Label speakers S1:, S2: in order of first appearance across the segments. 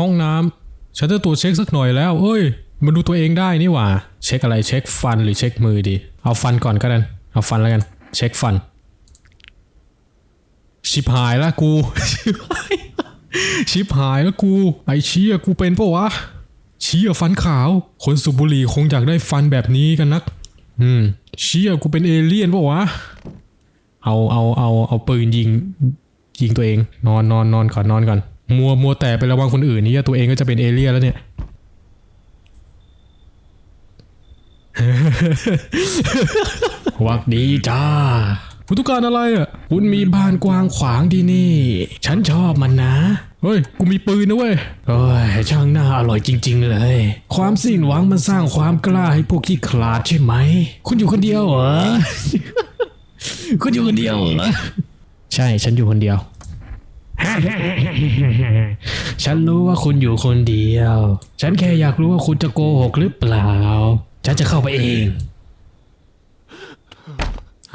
S1: ห้องน้ำฉันจะตรวจเช็คสักหน่อยแล้ว เอ้ย มาดูตัวเองได้นี่หว่า เช็คอะไรเช็คฟันหรือเช็คมือดี เอาฟันก่อนก็ได้เอาฟันแล้วกัน เช็คฟัน ชิบหายละกู ชิบหายแล้วกู ไอเชี่ยกูเป็นปะวะเชี่ยฟันขาว คนสูบบุหรี่คงอยากได้ฟันแบบนี้กันนัก อืมเชี่ยกูเป็นเอเลี่ยนปะวะ เอาเอาเอาเอาปืนยิงยิงตัวเอง นอนนอนนอนก่อนนอนก่อน มัวมัวแต่ไประวังคนอื่นนี่ตัวเองก็จะเป็นเอเลี่ยนแล้วเนี่ยหวักดีจ้าคุณต้องการอะไรอะ คุณมีบ้านกว้างขวางที่นี่ ฉันชอบมันนะ เฮ้ย กูมีปืนนะเว้ยโอ้ย ช่างน่าอร่อยจริง ๆ เลย ความสิ้นหวังมันสร้างความกล้าให้พวกขี้ขลาดใช่ไหม คุณอยู่คนเดียวเหรอ คุณอยู่คนเดียวเหรอ ใช่ ฉันอยู่คนเดียว ฉันรู้ว่าคุณอยู่คนเดียว ฉันแค่อยากรู้ว่าคุณจะโกหกหรือเปล่า ฉันจะเข้าไปเอง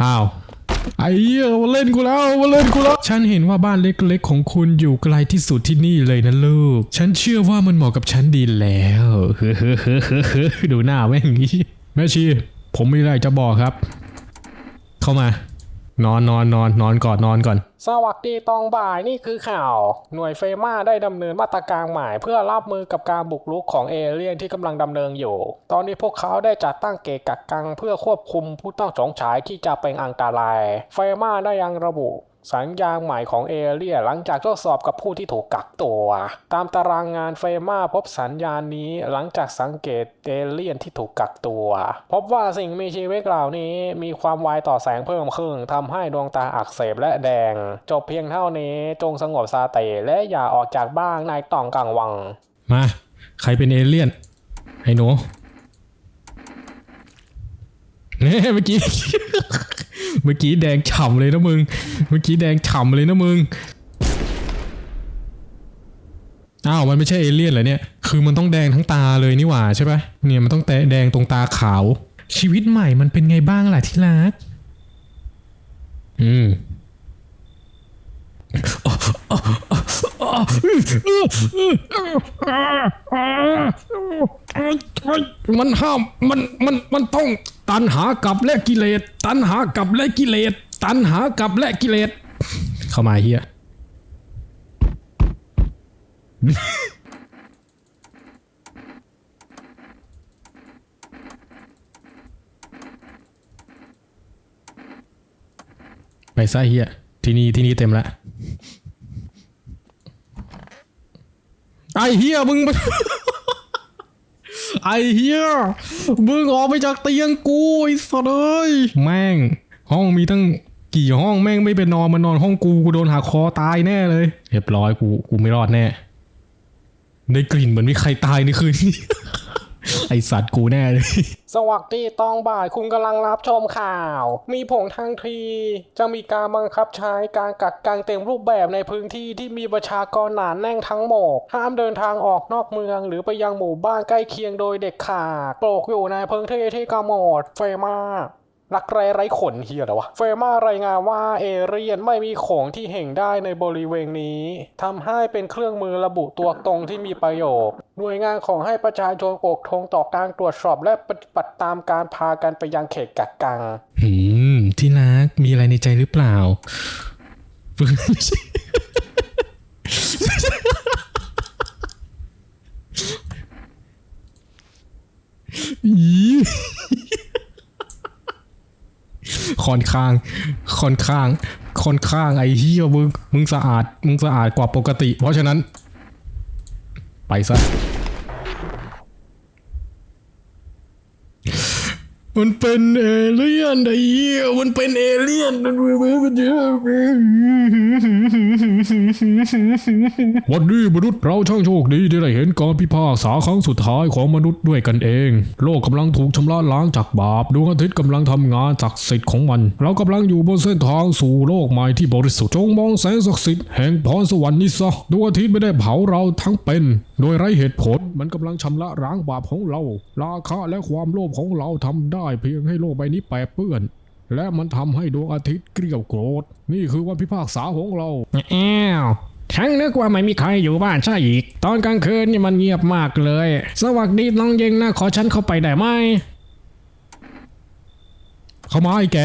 S1: อ้าวไอ้เหี้ยมาเล่นกูแล้วมาเล่นกูแล้ว ฉันเห็นว่าบ้านเล็กๆ ของคุณอยู่ไกลที่สุดที่นี่เลยนะลูก ฉันเชื่อว่ามันเหมาะกับฉันดีแล้วดูหน้าแม่งงี้แม่ชี ผมมีอะไรจะบอกครับ เข้ามา นอนนอนนอนนอนก่อนนอนก่อน
S2: สวัสดีตองบ่ายนี่คือข่าว หน่วยเฟมาได้ดำเนินมาตรการใหม่ เพื่อรับมือกับการบุกรุกของเอเลี่ยนที่กำลังดำเนินอยู่ ตอนนี้พวกเขาได้จัดตั้งเกกักกัง เพื่อควบคุมผู้ต้องสงสัยที่จะเป็นอันตราย เฟมาได้ยังระบุ สัญญาณใหม่ของเอเลี่ยนหลังจากทดสอบกับผู้ที่ถูกกักตัว ตามตารางงานเฟมาพบสัญญาณนี้หลังจากสังเกตเอเลี่ยนที่ถูกกักตัว พบว่าสิ่งมีชีวิตเหล่านี้มีความไวต่อแสงเพิ่มขึ้นทำให้ดวงตาอักเสบและแดง จบเพียงเท่านี้จงสงบสติและอย่าออกจากบ้านในตอนกลางวัน
S1: มา ใครเป็นเอเลี่ยนไอ้หนู เนี่เมื่อกี้ เมื่อกี้แดงฉ่ำเลยนะมึง เมื่อกี้แดงฉ่ำเลยนะมึง อ้าว มันไม่ใช่เอเลี่ยนเหรอเนี่ย คือมันต้องแดงทั้งตาเลยนี่หว่าใช่ปะเนี่ยมันต้องแตะแดงตรงตาขาว ชีวิตใหม่มันเป็นไงบ้างล่ะที่รัก อืมมันห้าม มัน มัน มันต้อง ตันหากับและกิเลส ตันหากับและกิเลส ตันหากับและกิเลส เข้ามาเฮียไปซะเฮียที่นี่ที่นี่เต็มละไอเฮียมึง ไอเฮียมึงออกไปจากเตียงกูไอ้สัตว์เอ้ยแม่ง ห้องมีตั้งกี่ห้องแม่งไม่ไปนอนมานอนห้องกูกูโดนหักคอตายแน่เลย เรียบร้อยกูกูไม่รอดแน่ ได้กลิ่นเหมือนมีใครตายในคืนนี้ ไอสัตว์กูแน่เลย
S2: สวัสดีตองบ่ายคุณกำลังรับชมข่าว มีผงทางที จะมีการบังคับใช้การกักกันเต็มรูปแบบในพื้นที่ที่มีประชากรหนาแน่นทั้งหมด ห้ามเดินทางออกนอกเมือง หรือไปยังหมู่บ้านใกล้เคียงโดยเด็กขาด โปรกอยู่ในพื้นที่ที่กำหนดเฟมา รักแร้ไร้ขนเฮียเหรอวะ เฟรมารายงานว่าเอเรียนไม่มีของที่เห็นได้ในบริเวณนี้ทำให้เป็นเครื่องมือระบุตัวตรงที่มีประโยชน์ หน่วยงานของให้ประชาชนอกทงต่อการตรวจสอบและปฏิบัติตามการพากันไปยังเขตกักกัน
S1: หืม ที่รัก มีอะไรในใจหรือเปล่า อี ค่อนข้าง ค่อนข้าง ค่อนข้างไอ้เหี้ยมึงมึงสะอาด มึงสะอาดกว่าปกติ เพราะฉะนั้น ไปซะ มันเป็นเอเลี่ยนไอ้เหี้ยมันเป็นเอเลี่ยนมันมันเยอะวันนี้มนุษย์เราช่างโชคดีที่ได้เห็นการพิพากษาครั้งสุดท้ายของมนุษย์ด้วยกันเอง โลกกำลังถูกชำระล้างจากบาปดวงอาทิตย์กำลังทำงานศักสิทธิ์ของมัน เรากำลังอยู่บนเส้นทางสู่โลกใหม่ที่บริสุทธิ์จงมองแสงศักดิ์สิทธิ์แห่งพรสวรรค์นี้ซะดวงอาทิตย์ไม่ได้เผาเราทั้งเป็น โดยไร้เหตุผลมันกำลังชำระล้างบาปของเรา ราคะและความโลภของเราทำได้เพียงให้โลกใบนี้แปรเปื้อน และมันทำให้ดวงอาทิตย์เกลียวโกรธ นี่คือวันพิพากษาของเรา
S3: อ้าว
S1: ฉันนึกว่าไม่มีใครอยู่บ้านใช่อีก ตอนกลางคืนนี่มันเงียบมากเลย สวัสดีน้องเยงนะขอฉันเข้าไปได้ไหม เข้ามาไอ้แก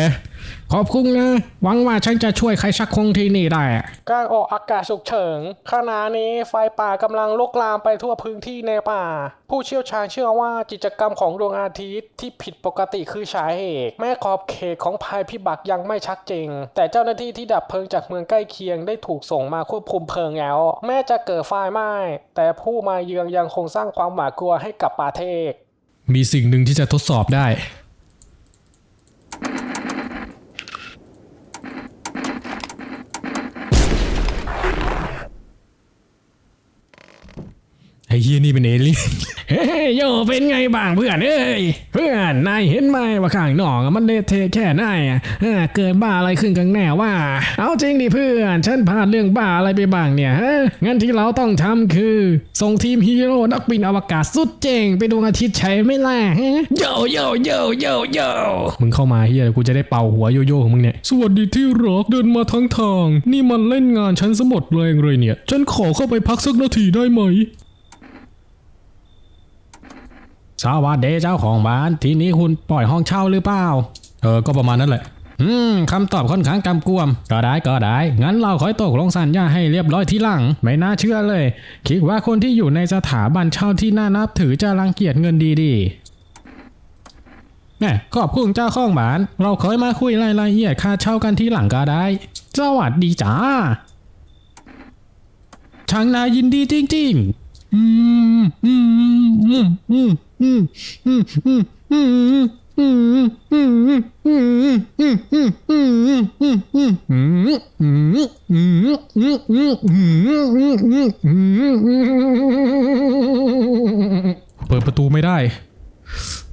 S1: ขอบคุณนะ หวังว่าฉันจะช่วยใครสักคนที่นี่ได้
S2: การออกอากาศฉุกเฉินขณะนี้ไฟป่ากำลังลุกลามไปทั่วพื้นที่ในป่า ผู้เชี่ยวชาญเชื่อว่ากิจกรรมของดวงอาทิตย์ที่ผิดปกติคือสาเหตุแม้ขอบเขตของภัยพิบัติยังไม่ชัดเจนแต่เจ้าหน้าที่ที่ดับเพลิงจากเมืองใกล้เคียงได้ถูกส่งมาควบคุมเพลิงแล้ว แม้จะเกิดไฟไหม้แต่ผู้มาเยือนยังคงสร้างความหวาดกลัวให้กับประเทศ
S1: มีสิ่งหนึ่งที่จะทดสอบได้ อ้เฮียนี่เป็นเอเลี่ยนเฮ้ยโยเป็นไงบ้างเพื่อนเอ้ยเพื่อนนายเห็นไหมว่าข้างนอกอะมันเละเทะแค่ไหนอะเออเกิดบ้าอะไรขึ้นกันแน่ว่า เอาจริงดิเพื่อนฉันพลาดเรื่องบ้าอะไรไปบ้างเนี่ยฮะงั้นที่เราต้องทำคือ ส่งทีมฮีโร่นักบินอวกาศสุดเจ๋งไปดวงอาทิตย์ใช่ไหมล่ะฮะโยโยโยโยโยมึงเข้ามาเฮียกูจะได้เป่าหัวโยโย่ของมึงเนี่ยสวัสดีที่รักเดินมาทั้งทาง นี่มันเล่นงานฉันสมดแรงเลยเนี่ย ฉันขอเข้าไปพักสักนาทีได้ไหม สวัสดีเจ้าของบ้าน ทีนี้คุณปล่อยห้องเช่าหรือเปล่า เออ ก็ประมาณนั้นแหละ อืมคำตอบค่อนข้างกำกวม ก็ได้ก็ได้ งั้นเราค่อยตกลงสัญญาให้เรียบร้อยที่หลัง ไม่น่าเชื่อเลย คิดว่าคนที่อยู่ในสถาบันเช่าที่น่านับถือจะรังเกียจเงินดีๆแหมขอบคุณเจ้าของบ้าน เราเคยมาคุยรายละเอียดค่าเช่ากันที่หลังก็ได้ สวัสดีจ้าช่างนายยินดีจริง ๆ เปิดประตูไม่ได้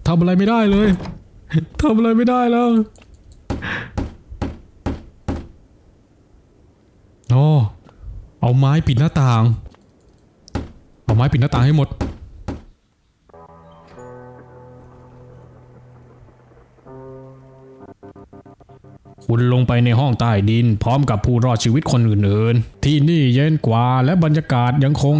S1: ทำอะไรไม่ได้เลยทำอะไรไม่ได้แล้วอ๋อเอาไม้ปิดหน้าต่าง ไม้ปิดหน้าต่างให้หมด ในห้องใต้ดิน พร้อมกับผู้รอดชีวิตคนอื่นๆ ที่นี่เย็นกว่าและบรรยากาศยังคง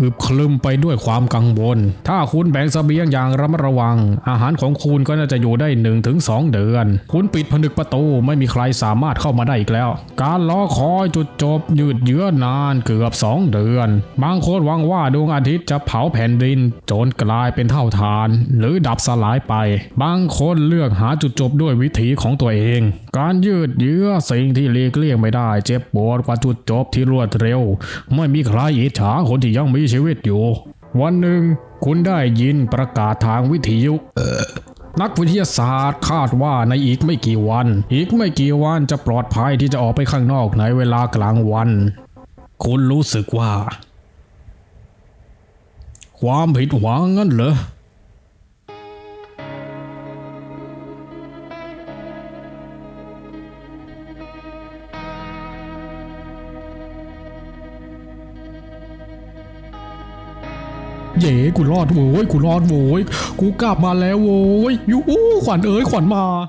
S1: อึบคลึมไปด้วยความกังวล ถ้าคุณแบ่งเสบียงอย่างระมัดระวัง อาหารของคุณก็น่าจะอยู่ได้1-2เดือน คุณปิดผนึกประตูไม่มีใครสามารถเข้ามาได้อีกแล้ว การรอคอยจุดจบยืดเยื้อนานเกือบ 2 เดือน บางคนหวังว่าดวงอาทิตย์จะเผาแผ่นดินจนกลายเป็นเท่าฐาน หรือดับสลายไป บางคนเลือกหาจุดจบด้วยวิถีของตัวเองการยืดเยื้อสิ่งที่หลีกเลี่ยงไม่ได้ เจ็บปวดกว่าจุดจบที่รวดเร็ว ไม่มีใครอิจฉาคนที่ยังมีชีวิตอยู่ วันหนึ่งคุณได้ยินประกาศทางวิทยุนักวิทยาศาสตร์คาดว่าในอีกไม่กี่วัน อีกไม่กี่วันจะปลอดภัยที่จะออกไปข้างนอกในเวลากลางวัน คุณรู้สึกว่า ความผิดหวังงั้นเหรอ เย่กูรอดโว้ยกูรอดโว้ยกูกลับมาแล้วโว้ยยูอู้ขวัญเอ้ยขวัญมา